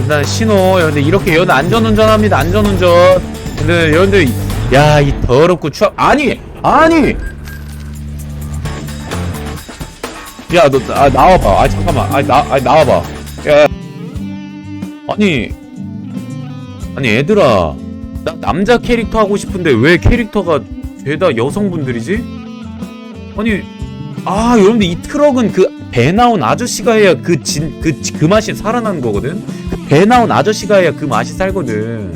일단 신호 근데 이렇게 여러분 안전운전합니다. 안전운전. 근데 여러분들 야이 더럽고 추악 아니 아니! 야 너 아, 나와봐. 아 잠깐만. 아니 나 아니 나와봐. 야. 아니. 아니 얘들아. 나 남자 캐릭터 하고 싶은데 왜 캐릭터가 죄다 여성분들이지? 아니 아 여러분들 이 트럭은 그 배 나온 아저씨가 해야 그 진 그 그 맛이 살아나는 거거든? 그배 나온 아저씨가 해야 그 맛이 살거든.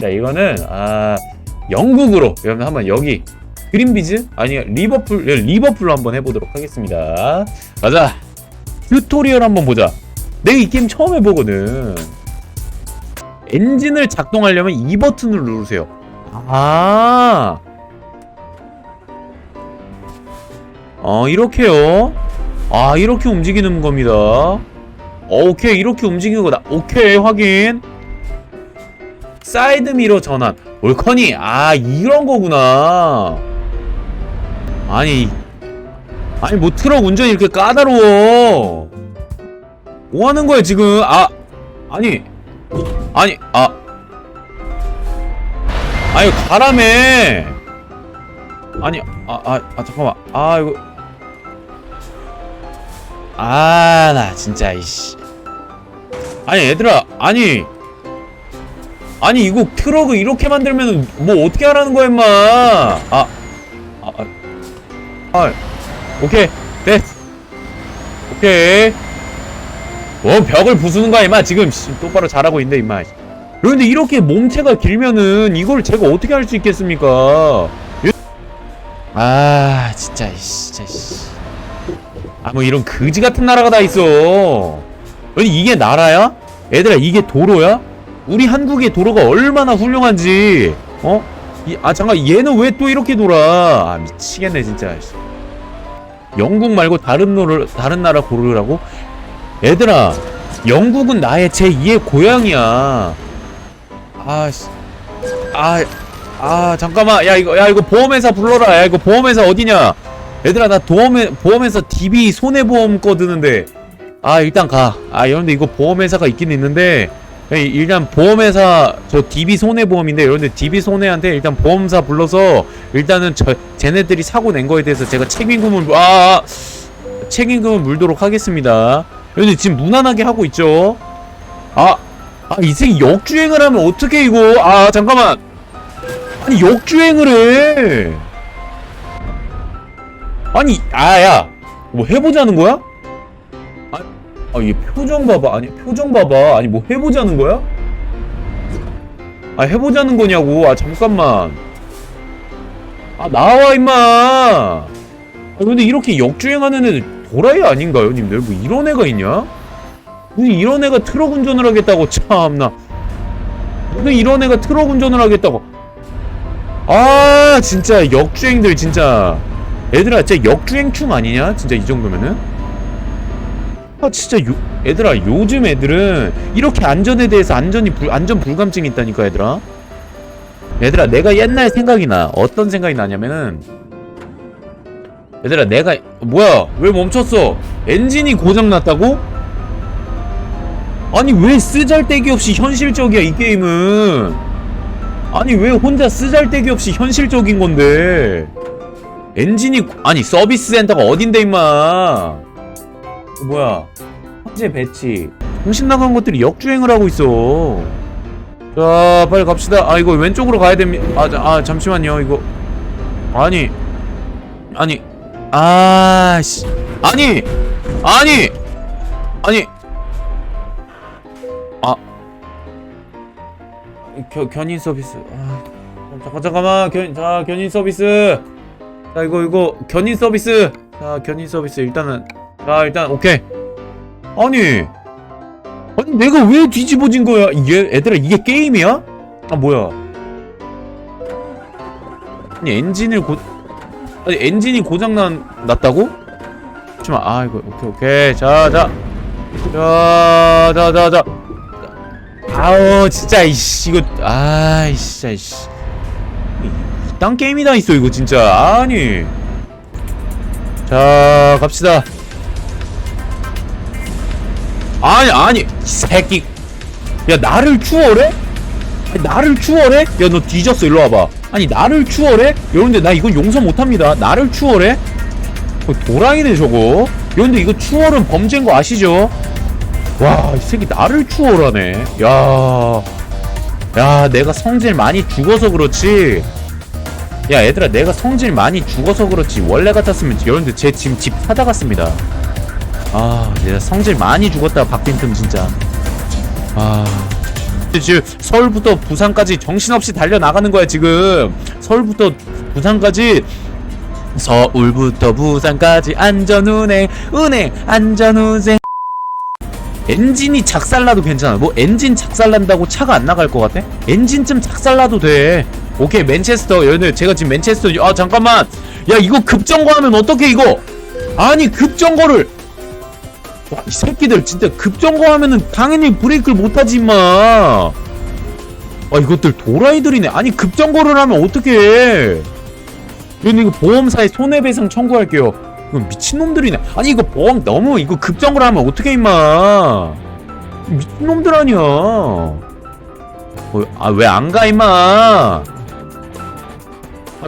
자 이거는 아 영국으로 여러분 한번 여기 그린비즈? 아니 리버풀 예, 리버풀로 한번 해보도록 하겠습니다. 가자. 튜토리얼 한번 보자. 내가 이 게임 처음 해보거든. 엔진을 작동하려면 이 버튼을 누르세요. 아. 어, 이렇게요. 아, 이렇게 움직이는 겁니다. 어, 오케이, 이렇게 움직이는 거다. 오케이, 확인. 사이드 미러 전환. 올커니, 아, 이런 거구나. 아니, 아니, 뭐 트럭 운전이 이렇게 까다로워. 뭐 하는 거야, 지금? 아, 아니, 아니, 아. 아니, 가라매. 아니, 아, 아, 아, 잠깐만. 아, 이거. 아, 나 진짜, 이씨. 아니, 얘들아, 아니. 아니, 이거 트럭을 이렇게 만들면은 뭐 어떻게 하라는 거야, 임마. 아, 아, 아. 아, 오케이. 됐어. 오케이. 뭐 벽을 부수는 거야, 임마. 지금 씨, 똑바로 잘하고 있는데, 임마. 그런데 이렇게 몸체가 길면은 이걸 제가 어떻게 할 수 있겠습니까? 아 진짜 이씨, 진짜 아 뭐 이런 그지 같은 나라가 다 있어 아니 이게 나라야? 얘들아 이게 도로야? 우리 한국의 도로가 얼마나 훌륭한지 어? 이, 아 잠깐 얘는 왜 또 이렇게 돌아 아 미치겠네 진짜 영국 말고 다른 노를 다른 나라 고르라고? 얘들아 영국은 나의 제2의 고향이야 아씨 아아 잠깐만 야 이거 야 이거 보험회사 불러라 야 이거 보험회사 어디냐 얘들아 나 보험회 보험회사 DB 손해보험 거 드는데. 아 일단 가아 여러분들 이거 보험회사가 있긴 있는데 야, 일단 보험회사 저 DB 손해보험인데 여러분들 DB 손해한테 일단 보험사 불러서 일단은 저 쟤네들이 사고 낸 거에 대해서 제가 책임금을 물- 아, 아 책임금을 물도록 하겠습니다. 여러분들 지금 무난하게 하고 있죠? 아 아, 이 새끼 역주행을 하면 어떻게 이거? 아 잠깐만. 아니 역주행을 해 아니 아야. 뭐 해보자는 거야? 아, 아얘 표정 봐봐. 아니 표정 봐봐. 아니 뭐 해보자는 거야? 아 해보자는 거냐고. 아 잠깐만. 아 나와 임마. 아 근데 이렇게 역주행하는 애들 도라이 아닌가요 님들? 뭐 이런 애가 있냐? 무슨 이런 애가 트럭 운전을 하겠다고 참나. 무슨 이런 애가 트럭 운전을 하겠다고. 아 진짜 역주행들 진짜 애들아 진짜 역주행충 아니냐? 진짜 이 정도면은? 아 진짜 요, 애들아 요즘 애들은 이렇게 안전에 대해서 안전이 불, 안전 불감증이 있다니까 얘들아. 얘들아 내가 옛날 생각이 나. 어떤 생각이 나냐면은 얘들아 내가 뭐야? 왜 멈췄어? 엔진이 고장 났다고? 아니 왜 쓰잘데기 없이 현실적이야 이 게임은? 아니 왜 혼자 쓰잘데기 없이 현실적인 건데 엔진이 아니 서비스 센터가 어딘데 임마? 어, 뭐야? 현재 배치. 정신 나간 것들이 역주행을 하고 있어. 자 빨리 갑시다. 아 이거 왼쪽으로 가야 됩니다 아, 자, 아 잠시만요. 이거. 아니. 아니. 아씨. 아니! 아니! 아니! 아. 겨, 견인 서비스. 아 잠깐 잠깐만. 견, 자 견인 서비스 자 이거 이거 견인 서비스. 자 견인 서비스. 일단은. 자 일단 오케이. 아니. 아니 내가 왜 뒤집어진 거야? 이게 애들아 이게 게임이야? 아 뭐야? 아니 엔진을 고 아니 엔진이 고장 난 났다고? 잠시만. 아 이거 오케이 오케이. 자자. 자자자자. 아우 진짜 이씨 이거. 아이 진짜 이씨 딴 게임이 다 있어 이거 진짜 아니 자 갑시다 아니 아니 이 새끼 야 나를 추월해? 나를 추월해? 야 너 뒤졌어 일로 와봐 아니 나를 추월해? 여러분들 나 이거 용서 못합니다 나를 추월해? 어, 도라이네 저거 여러분들 이거 추월은 범죄인 거 아시죠? 와 이 새끼 나를 추월하네 야... 야 내가 성질 많이 죽어서 그렇지 야 얘들아 내가 성질 많이 죽어서 그렇지. 원래 같았으면 여러분들 제 지금 집 찾아갔습니다. 아 내가 성질 많이 죽었다 박빈틈 진짜. 아. 지금 서울부터 부산까지 정신없이 달려나가는 거야 지금. 서울부터 부산까지. 서울부터 부산까지 안전운행 운행 안전운행 엔진이 작살나도 괜찮아. 뭐 엔진 작살난다고 차가 안 나갈 것 같아? 엔진쯤 작살나도 돼. 오케이 맨체스터. 여러분들 제가 지금 맨체스터 아 잠깐만. 야 이거 급정거하면 어떡해 이거? 아니 급정거를. 와, 이 새끼들 진짜 급정거하면은 당연히 브레이크를 못하지 임마. 아 이것들 도라이들이네. 아니 급정거를 하면 어떡해. 이거 보험사에 손해배상 청구할게요 이거 미친놈들이네 아니 이거 보험 너무 이거 급정거를 하면 어떡해 임마 미친놈들 아니야 어, 아왜 안 가 임마 아,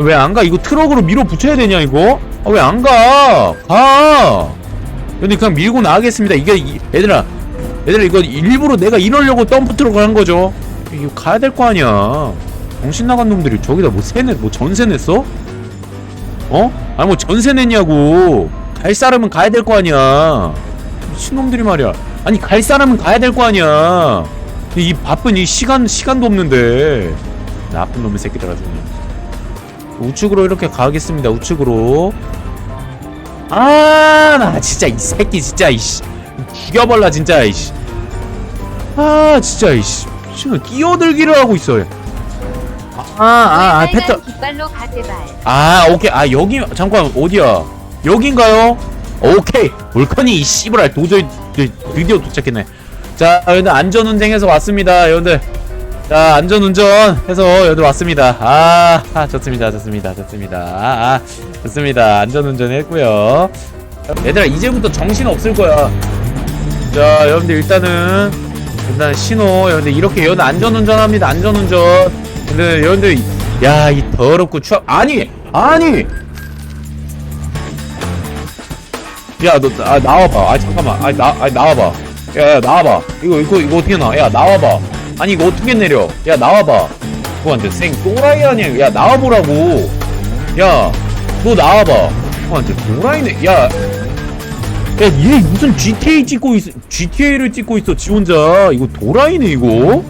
왜 안 가? 이거 트럭으로 밀어붙여야 되냐 이거? 아 왜 안 가? 가! 근데 그냥 밀고 나가겠습니다 이게 이- 얘들아 얘들아 이거 일부러 내가 이러려고 덤프 트럭을 한 거죠 이거 가야 될 거 아니야 정신 나간 놈들이 저기다 뭐 세냈 뭐 전세 냈어? 어? 아니 뭐 전세 냈냐고. 갈 사람은 가야 될 거 아니야. 미친놈들이 말이야. 아니 갈 사람은 가야 될 거 아니야. 이 바쁜 이 시간 시간도 없는데. 나쁜 놈의 새끼들 아주 그냥 우측으로 이렇게 가겠습니다 우측으로. 아 나 진짜 이 새끼 진짜 이씨. 죽여버라 진짜 이씨. 아 진짜 이씨. 지금 끼어들기를 하고 있어요 아아아 아, 패턴. 깃발로 가 제발. 아 오케이. 아 여기 잠깐 어디야? 여긴가요? 오케이. 올커니 이 씨부랄 도저히 드- 드디어 도착했네. 자 여러분들 안전운전해서 왔습니다 여러분들. 자 안전운전 해서 여러분들 왔습니다. 아, 아 좋습니다 좋습니다 좋습니다. 아, 아 좋습니다. 안전운전 했고요. 얘들아 이제부터 정신 없을 거야. 자 여러분들 일단은 일단 신호 여러분들 이렇게 여러분들 안전운전합니다 안전운전 근데 여러분들 야이 더럽고 추억 아니 아니! 야너 아, 나와봐. 아 잠깐만. 아, 나, 아 나와봐. 야, 야 나와봐. 이거 이거 이거 어떻게 나와 야 나와봐. 아니 이거 어떻게 내려? 야 나와봐. 그거한테 생 또라이 아니야. 야 나와보라고. 야 너 나와봐. 그거한테 또라이네 야. 야, 얘 무슨 GTA 찍고 있어, GTA를 찍고 있어, 지 혼자. 이거 도라이네, 이거?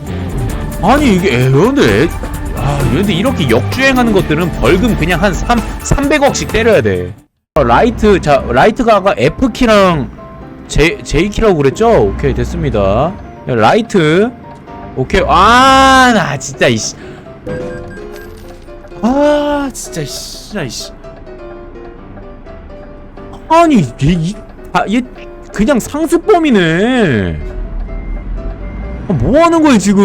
아니, 이게, 에, 여러분들, 애, 아, 여러분들 이렇게 역주행하는 것들은 벌금 그냥 한 3, 300억씩 때려야 돼. 어, 라이트, 자, 라이트가 아까 F키랑 J, J키라고 그랬죠? 오케이, 됐습니다. 야, 라이트. 오케이, 아, 나 진짜, 이씨. 아, 진짜, 씨, 이씨. 아니, 얘, 이, 아, 얘 그냥 상습범이네. 아, 뭐 하는 거야 지금?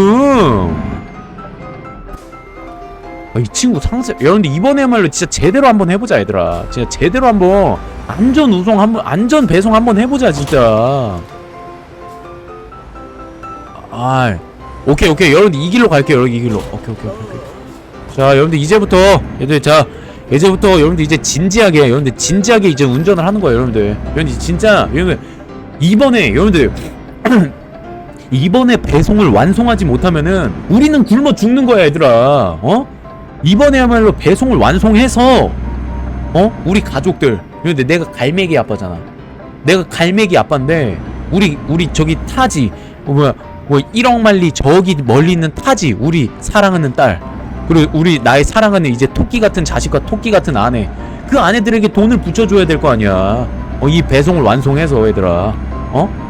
아, 이 친구 상습. 여러분들 이번에야말로 진짜 제대로 한번 해보자, 얘들아. 진짜 제대로 한번 안전 우송 한번 안전 배송 한번 해보자, 진짜. 아, 오케이 오케이. 여러분들 이 길로 갈게요. 여기 이 길로. 오케이 오케이 오케이. 오케이. 자, 여러분들 이제부터 얘들 자. 이제부터 여러분들 이제 진지하게 여러분들 진지하게 이제 운전을 하는 거예요 여러분들 여러분들 진짜 여러분들 이번에 여러분들 이번에 배송을 완송하지 못하면은 우리는 굶어 죽는 거야 얘들아. 어? 이번에야말로 배송을 완송해서 어? 우리 가족들. 여러분들 내가 갈매기 아빠잖아. 내가 갈매기 아빠인데 우리 우리 저기 타지. 어, 뭐야 뭐 1억 말리 저기 멀리 있는 타지. 우리 사랑하는 딸. 그리고 우리 나의 사랑하는 이제 토끼 같은 자식과 토끼 같은 아내. 그 아내들에게 돈을 붙여줘야 될 거 아니야. 어, 이 배송을 완송해서 얘들아. 어?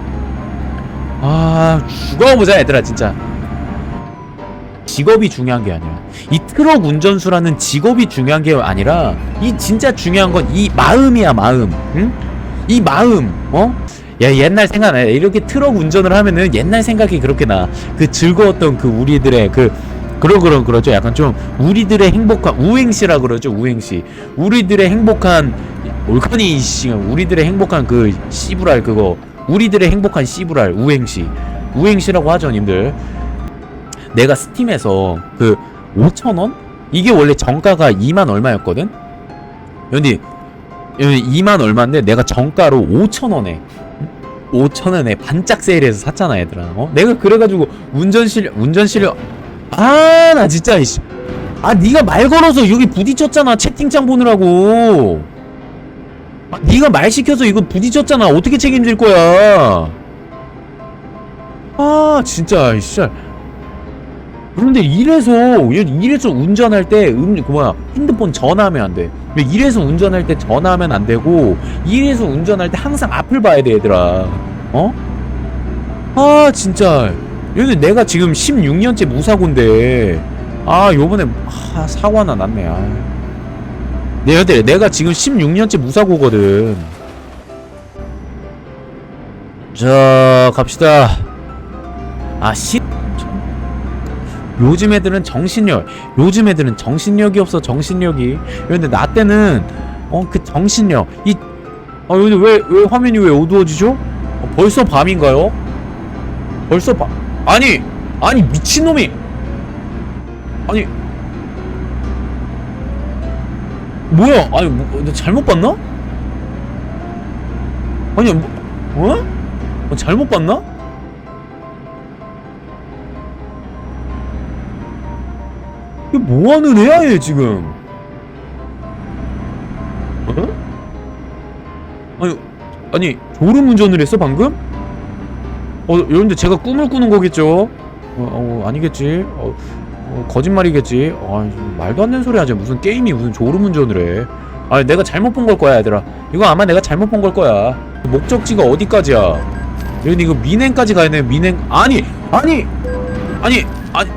아 죽어보자 얘들아 진짜. 직업이 중요한 게 아니야 이 트럭 운전수라는 직업이 중요한 게 아니라 이 진짜 중요한 건 이 마음이야 마음. 응? 이 마음 어? 야 옛날 생각나. 이렇게 트럭 운전을 하면은 옛날 생각이 그렇게 나. 그 즐거웠던 그 우리들의 그 그러 그러 그러죠? 약간 좀 우리들의 행복한 우행시라 그러죠 우행시. 우리들의 행복한 올카니 씨 우리들의 행복한 그 씨부랄 그거 우리들의 행복한 씨부랄 우행시 우행시라고 하죠 님들 내가 스팀에서 그 5천원? 이게 원래 정가가 2만 얼마였거든? 근데 2만 얼마인데 내가 정가로 5천원에 5천원에 반짝 세일해서 샀잖아 얘들아 어? 내가 그래가지고 운전 실력 운전 실력 아나 진짜 이씨 아 네가 말 걸어서 여기 부딪혔잖아 채팅창 보느라고 아, 네가 말 시켜서 이거 부딪혔잖아 어떻게 책임질 거야 아 진짜 이씨 그런데 이래서 이래서 운전할 때 음, 그 뭐야 핸드폰 전화하면 안 돼. 이래서 운전할 때 전화하면 안 되고 이래서 운전할 때 항상 앞을 봐야 돼 얘들아. 어? 아 진짜 얘는 내가 지금 16년째 무사고인데 아 요번에 아, 사고 하나 났네. 아. 내 얘들 내가 지금 16년째 무사고거든. 자 갑시다. 아 씨. 요즘 애들은 정신력 요즘 애들은 정신력이 없어 정신력이 근데 나 때는 어 그 정신력 이 아 근데 왜 왜 화면이 왜 어두워지죠? 어, 벌써 밤인가요? 벌써 밤 아니 아니 미친놈이 아니 뭐야 아니 뭐, 나 잘못 봤나? 아니 뭐 어? 어, 잘못 봤나? 이게 뭐 하는 애야 얘 지금 어? 아니 아니 졸음 운전을 했어 방금? 어 여러분들 제가 꿈을 꾸는 거겠죠? 어, 어 아니겠지 어, 어 거짓말이겠지? 아 말도 안 되는 소리 하지 무슨 게임이 무슨 졸음운전을 해? 아니 내가 잘못 본 걸 거야 얘들아. 이거 아마 내가 잘못 본 걸 거야. 목적지가 어디까지야? 여기 이거 민행까지 가야 돼 민행. 아니! 아니! 아니! 아니!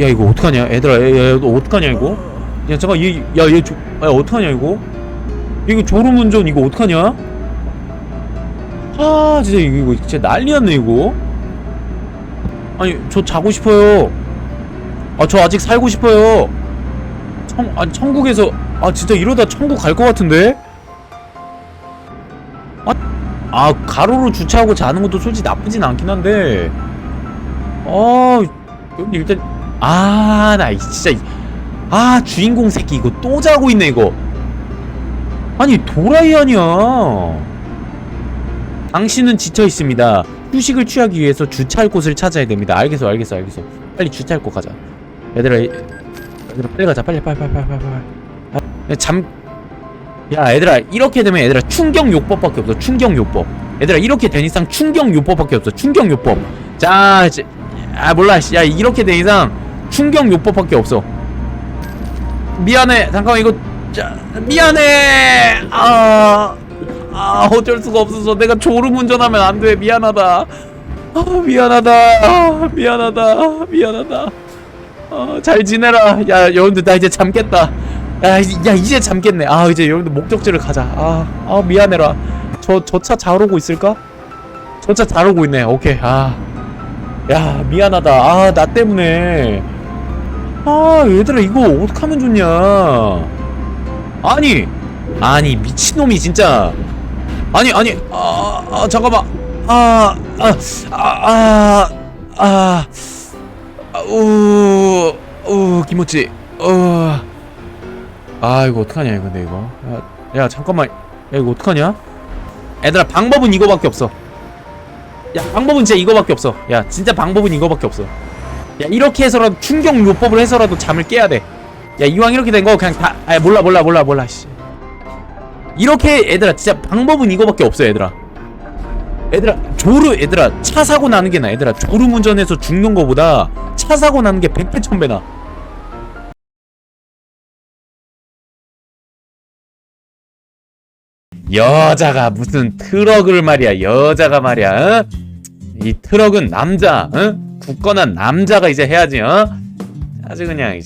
야 이거 어떡하냐? 얘들아 야, 야, 너 어떡하냐 이거? 야 잠깐 얘 야얘 야 어떡하냐 이거? 이거 졸음운전 이거 어떡하냐? 아 진짜 이거, 이거 진짜 난리 났네 이거 아니 저 자고 싶어요 아 저 아직 살고 싶어요 청 아니 천국에서 아 진짜 이러다 천국 갈 것 같은데 아, 아 가로로 주차하고 자는 것도 솔직히 나쁘진 않긴 한데 아 여기 일단 아, 나 진짜 아 주인공 새끼 이거 또 자고 있네 이거. 아니 도라이 아니야. 당신은 지쳐 있습니다. 휴식을 취하기 위해서 주차할 곳을 찾아야 됩니다. 알겠어, 알겠어, 알겠어. 빨리 주차할 곳 가자. 얘들아, 이- 얘들아 빨리 가자. 빨리, 빨리, 빨리, 빨리, 빨리. 빨리. 야, 잠. 야, 얘들아 이렇게 되면 얘들아 충격 요법밖에 없어. 충격 요법. 얘들아 이렇게 된 이상 충격 요법밖에 없어. 충격 요법. 자, 이제 아 몰라. 씨. 야 이렇게 된 이상 충격 요법밖에 없어. 미안해. 잠깐만 이거 자, 미안해. 아, 아 어쩔 수가 없어서 내가 졸음 운전하면 안 돼. 미안하다. 아 미안하다. 아, 미안하다. 미안하다. 아, 잘 지내라. 야 여러분들 나 이제 잠겠다. 야, 이- 야 이제 잠겠네. 아 이제 여러분들 목적지를 가자. 아, 아 미안해라. 저 저 차 잘 오고 있을까? 저 차 잘 오고 있네. 오케이. 아. 야 미안하다 아 나 때문에 아 얘들아 이거 어떡하면 좋냐 아니 아니 미친놈이 진짜 아니 아니 아, 아 잠깐만. 아, 아 아 아아아우 김모찌. 어아 이거 어떡하냐 근데 이거. 야, 야 잠깐만. 야 이거 어떡하냐? 얘들아 방법은 이거밖에 없어. 야 방법은 진짜 이거밖에 없어. 야 진짜 방법은 이거밖에 없어. 야 이렇게 해서라도 충격 요법을 해서라도 잠을 깨야 돼야 이왕 이렇게 된 거 그냥 다아 몰라 몰라 몰라 몰라 씨 이렇게 얘들아 진짜 방법은 이거밖에 없어 얘들아 얘들아 조르 얘들아 차 사고 나는 게 나 얘들아 졸음 운전해서 죽는 거보다 차 사고 나는 게 100배 1000배 나 여자가 무슨 트럭을 말이야 여자가 말이야 어? 이 트럭은 남자 어? 굳건한 남자가 이제 해야지 어? 아주 그냥.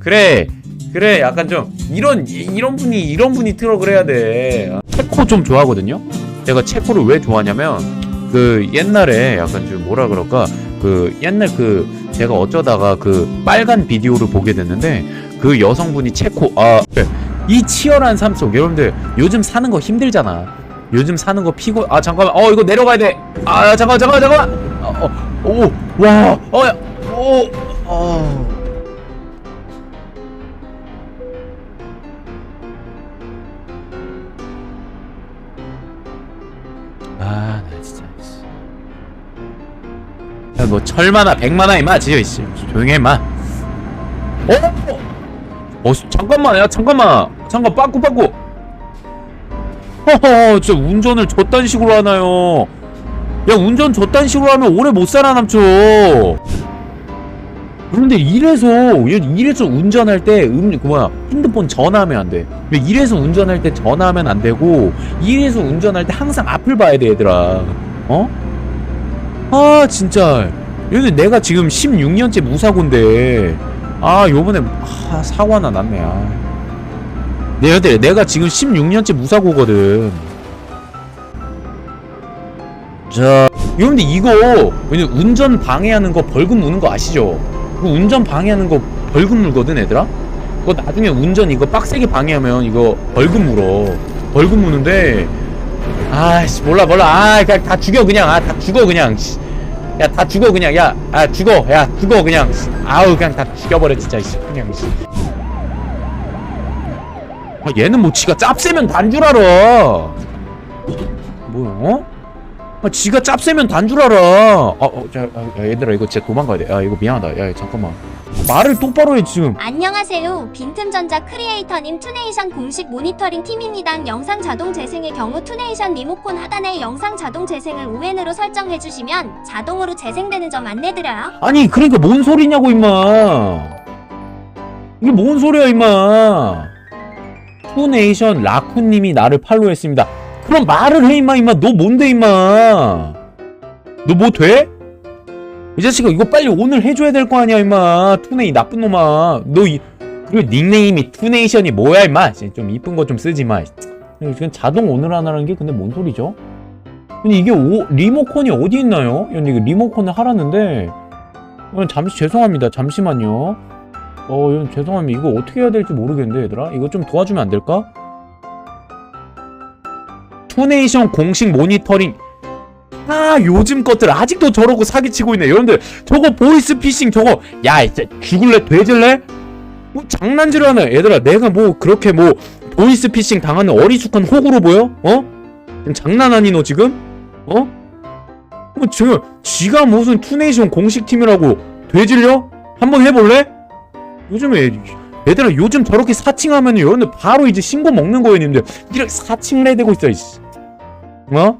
그래 그래 약간 좀 이런 이런 분이 이런 분이 트럭을 해야 돼 어? 체코 좀 좋아하거든요 제가 체코를 왜 좋아하냐면 그 옛날에 약간 좀 뭐라 그럴까 그 옛날 그 제가 어쩌다가 그 빨간 비디오를 보게 됐는데 그 여성분이 체코 아 네. 이 치열한 삶 속 여러분들 요즘 사는 거 힘들잖아 요즘 사는 거 피곤 아 잠깐만 어 이거 내려가야 돼아 잠깐 잠깐 잠깐 어, 오, 와, 어, 야, 오, 어. 아, 나 진짜. 씨. 야, 뭐 철마나 백마나 임마 지어 씨. 조용히 해 임마. 어? 어, 씨, 잠깐만, 야, 잠깐만, 잠깐 빠꾸 빠꾸. 허허, 진짜 운전을 저딴 식으로 하나요? 야, 운전 저딴 식으로 하면 오래 못 살아남죠. 그런데 이래서 이래서 운전할 때 음, 그 뭐야 핸드폰 전화하면 안 돼. 왜 이래서 운전할 때 전화하면 안 되고 이래서 운전할 때 항상 앞을 봐야 돼 얘들아. 어? 아 진짜. 얘들 내가 지금 16년째 무사고인데 아 요번에 아, 사고 하나 났네. 아. 내 얘들 내가 지금 16년째 무사고거든. 자, 여러분들 이거 운전 방해하는 거 벌금 무는 거 아시죠? 그 운전 방해하는 거 벌금 물거든 얘들아? 그거 나중에 운전 이거 빡세게 방해하면 이거 벌금 물어. 벌금 무는데 아씨 몰라 몰라. 아 그냥 다 죽여 그냥. 아 다 죽어 그냥. 야 다 죽어 그냥. 야 아 죽어. 야 죽어 그냥. 씨. 아우 그냥 다 죽여버려 진짜 씨 그냥 씨. 아, 얘는 뭐 지가 짭세면 단줄 알아. 뭐야? 어? 아, 지가 짭세면 단 줄 알아. 아, 어, 자, 아, 야, 얘들아, 이거 진짜 도망가야 돼. 야, 이거 미안하다. 야, 잠깐만. 말을 똑바로 해, 지금. 안녕하세요. 빈틈전자 크리에이터님 투네이션 공식 모니터링 팀입니다. 영상 자동 재생의 경우 투네이션 리모콘 하단에 영상 자동 재생을 ON으로 설정해주시면 자동으로 재생되는 점 안내드려요. 아니, 그러니까 뭔 소리냐고, 임마. 이게 뭔 소리야, 임마. 투네이션 라쿠님이 나를 팔로우했습니다. 그럼 말을 해, 임마, 임마. 너 뭔데, 임마. 너 뭐 돼? 이 자식아, 이거 빨리 오늘 해줘야 될 거 아니야, 임마. 투네이 나쁜 놈아. 너 이, 그리고 닉네임이 투네이션이 뭐야, 임마. 좀 이쁜 거 좀 쓰지 마. 지금 자동 오늘 하나라는 게 근데 뭔 소리죠? 근데 이게 오, 리모컨이 어디 있나요? 이거 리모컨을 하라는데 어, 잠시 죄송합니다. 잠시만요. 어, 죄송합니다. 이거 어떻게 해야 될지 모르겠는데, 얘들아. 이거 좀 도와주면 안 될까? 투네이션 공식 모니터링. 아, 요즘 것들 아직도 저러고 사기치고 있네. 여러분들, 저거 보이스 피싱 저거, 야, 진짜 죽을래? 돼질래? 뭐 장난질 하네. 얘들아, 내가 뭐 그렇게 뭐 보이스 피싱 당하는 어리숙한 호구로 보여? 어? 장난 아니 너 지금? 어? 뭐 지금 지가 무슨 투네이션 공식 팀이라고 돼질려? 한번 해볼래? 요즘에 얘들아 요즘 저렇게 사칭하면 여러분들 바로 이제 신고 먹는 거예요 님들 이렇게 사칭을 해대고 있어 이씨 어?